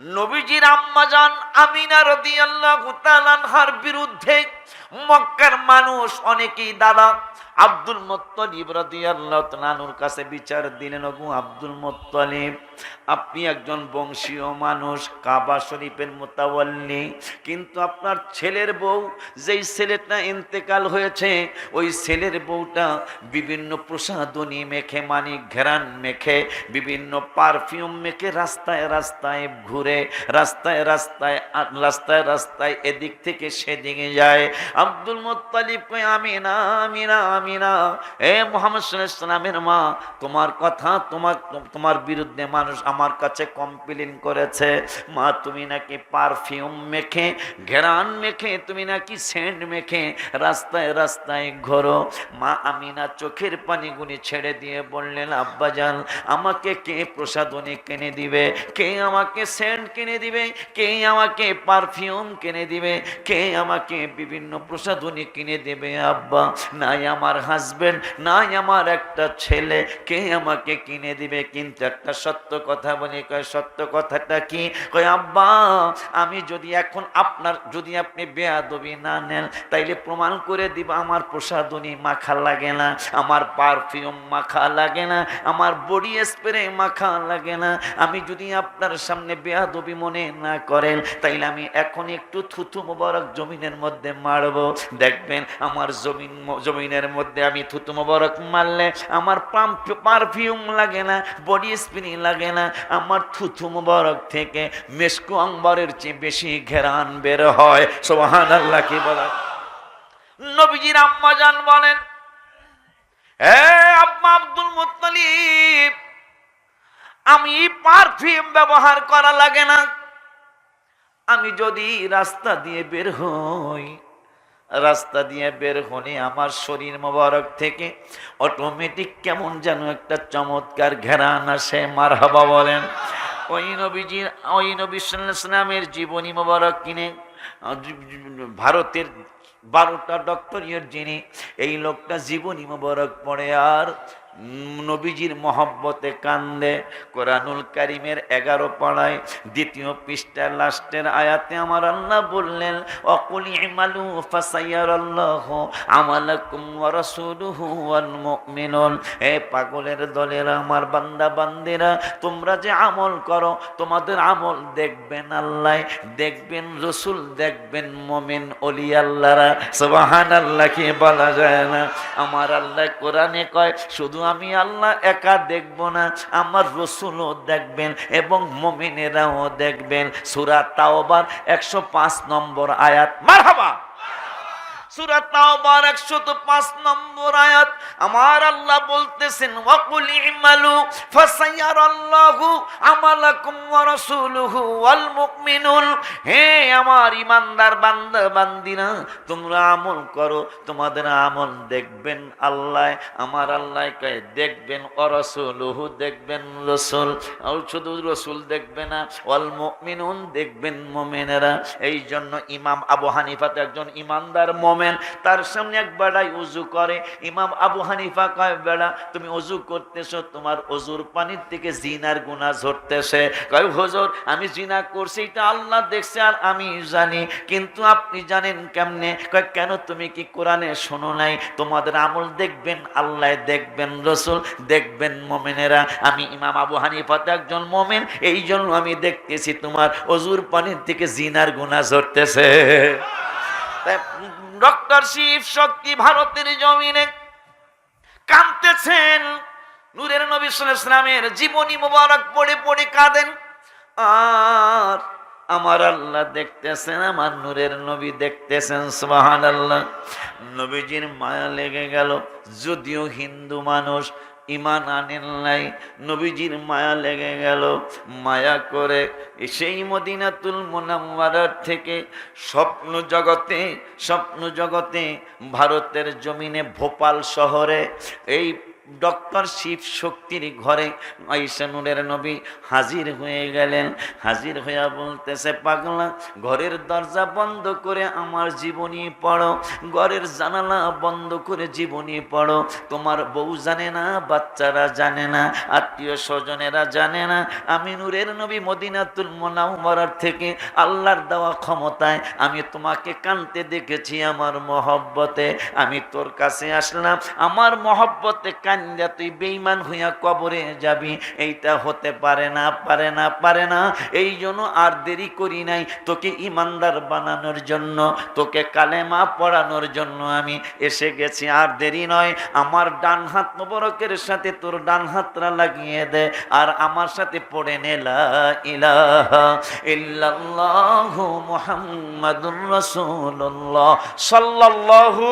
নবীজির আম্মাজান আমিনা রাদিয়াল্লাহু তাআলার বিরুদ্ধে মক্কার মানুষ অনেকেই দাদা আব্দুল মুত্তালিব তাআলার কাছে বিচার দিলেন আব্দুল মুত্তালিব, আপনি একজন বংশীয় মানুষ, কাবা শরীফের মোতাবল্লি কিন্তু আপনার ছেলের বউ, যেই ছেলেটা ইন্তেকাল হয়েছে, ওই ছেলের বউটা বিভিন্ন প্রসাদনী মেখে মানি ঘেরান মেখে, বিভিন্ন পারফিউম মেখে রাস্তায় রাস্তায় ঘুরে, রাস্তায় রাস্তায় রাস্তায় রাস্তায় এদিক থেকে সেদিকে যায় আব্দুল মোত্তালিব কই আমিনা আমিনা আমিনা। এ মোহাম্মদ সাল্লামের মা, তোমার কথা, তোমার তোমার বিরুদ্ধে মানুষ আমার কাছে কমপ্লেন করেছে। মা, তুমি নাকি পারফিউম মেখে ঘেরান মেখে, তুমি নাকি সেন্ট মেখে, রাস্তায় রাস্তায় ঘোরো। মা, আমিনা চোখের পানিগুলি ছেড়ে দিয়ে বললেন আব্বাজান আমাকে কে প্রসাদনী কিনে দিবে? কে আমাকে সেন্ট কিনে দিবে? কে আমাকে পারফিউম কিনে দিবে? কে আমাকে বিভিন্ন প্রসাদনী কিনে দেবে, আব্বা। নাই আমার হাজবেন্ড নাই আমার একটা ছেলে। কে আমাকে কিনে দিবে? কিন্তু একটা সত্য কথা বলি। কয়, সত্য কথাটা কি? কয়, আব্বা, আমি যদি এখন আপনার, যদি আপনি বেয়াদবি না নেন, তাইলে প্রমাণ করে দিব আমার প্রসাদনী মাখা লাগে না। আমার পারফিউম মাখা লাগে না। আমার বডি স্প্রে মাখা লাগে না। আমি যদি আপনার সামনে বেয়াদবি মনে না করেন, তাইলে আমি এখন একটু থুথু মোবারক জমিনের মধ্যে মারবো দেখবেন আমার জমিন জমিনের মধ্যে আমি থুতু মোবারক মারলে আমার পারফিউম লাগে না, বডি স্প্রে লাগে না, আমার থুতু মোবারক থেকে মেসকু আম্বারের চেয়ে বেশি ঘেরান বের হয়। সোহান আল্লাহ কি বলা নবীজির আম্মা জান বলেন আব্বা আব্দুল মুত্তালিব, আমি পারফিউম ব্যবহার করা লাগে না। আমি যদি রাস্তা দিয়ে বের হই রাস্তা দিয়ে বের হলে আমার শরীর মোবারক থেকে অটোমেটিক কেমন যেন একটা চমৎকার ঘেরান আসে। মার হাবা বলেন, ওই নবীজির, ওই নবী সাল্লামের জীবনী মোবারক কিনে, ভারতের বারোটা ডক্টরিয়র যিনি, এই লোকটা জীবনী মোবারক পড়ে আর নবীজির মহব্বতে কান্দে, কোরআনুল কারিমের এগারো পাড়ায়, দ্বিতীয় পৃষ্ঠার লাস্টের আয়াতে আমার আল্লাহ বললেন, অকুলি ইমালু ফাসাইয়ার আল্লাহ আমালাকুম রাসূলুহু এ পাগলের দলেরা, আমার বান্দা বান্দিরা, তোমরা যে আমল করো, তোমাদের আমল দেখবেন আল্লাহ, দেখবেন রসুল, দেখবেন মমিন অলি আল্লাহরা। সুবহানাল্লাহ কি বলা যায় না? আমার আল্লাহ কোরআনে কয়, শুধু আমি আল্লাহ একা দেখব না, আমার রসুলও দেখবেন এবং মমিনেরাও দেখবেন। সুরা তাওবার একশো পাঁচ নম্বর আয়াত, মারহাবা! সূরা তাওবার 105 নম্বর আয়াত। আমার আল্লাহ বলতেছেন ওয়া আমার ইমানদার তোমরা আমল করো, তোমাদের আমল দেখবেন আল্লাহ, আমার আল্লাহ দেখবেন ও রাসূলুহু, দেখবেন রাসূল। শুধু রাসূল দেখবে না, ওয়াল দেখবেন মুমিনেরা। এই জন্য ইমাম আবু হানিফা তো একজন ইমানদার মোমেন তার সামনে এক বেড়াই উজু করে। ইমাম আবু হানিফা কয়, বেড়া, তুমি উজু করতেছো, তোমার অজুর পানির থেকে জিনার গুণা ঝরতেছে। কয়, হুজুর, আমি জিনা করছি, এটা আল্লাহ দেখছে আর আমি জানি, কিন্তু আপনি জানেন কেমনে? কয়, কেন তুমি কি কোরআনে শোনো নাই? তোমাদের আমল দেখবেন, আল্লাহ দেখবেন, রসুল দেখবেন মোমেনেরা। আমি ইমাম আবু হানিফা তো একজন মোমেন এই জন্য আমি দেখতেছি তোমার অজুর পানির থেকে জিনার গুণা ঝরতেছে। ডক্টর শিব শক্তি ভারতের জমিনে কাঁদতেছেন। নূরের নবী ইসলামের জীবনী মোবারক পড়ে পড়ে কাঁদেন। আর আমার আল্লাহ দেখতেছেন, আমার নূরের নবী দেখতেছেন সোহান আল্লাহ নবীজির মায়া লেগে গেল, যদিও হিন্দু মানুষ ইমান আনেন নাই। নবীজির মায়া লেগে গেল। মায়া করে সেই মদিনাতুল মুনাম্মারার থেকে স্বপ্ন জগতে স্বপ্ন জগতে ভারতের জমিনে ভোপাল শহরে এই ডক্টর শিব শক্তির ঘরে আইসা নূরের নবী হাজির হয়ে গেলেন। হাজির হইয়া বলতেছে, পাগলা, ঘরের দরজা বন্ধ করে আমার জীবনী পড়ো। ঘরের জানালা বন্ধ করে জীবনী পড়ো। তোমার বউ জানে না, বাচ্চারা জানে না, আত্মীয় স্বজনেরা জানে না। আমি নূরের নবী মদিনাতুল মোনাউমারার থেকে আল্লাহর দেওয়া ক্ষমতায়। আমি তোমাকে কানতে দেখেছি আমার মহব্বতে। আমি তোর কাছে আসলাম। আমার মহব্বতে কান্দা তুই বেইমান হইয়া কবরে যাবি। এইটা হতে পারে না পারে না পারে না। এই জন্য আর দেরি করি নাই তোকে ইমানদার বানানোর জন্য, তোকে কালেমা পড়ানোর জন্য আমি এসে গেছি। আর দেরি নয়, আমার ডান হাত মোবারকের সাথে তোর ডান হাতটা লাগিয়ে দে, আর আমার সাথে পড়ে নে লা ইলাহা ইল্লাল্লাহু মুহাম্মাদুর রাসূলুল্লাহ। সাল্লাল্লাহু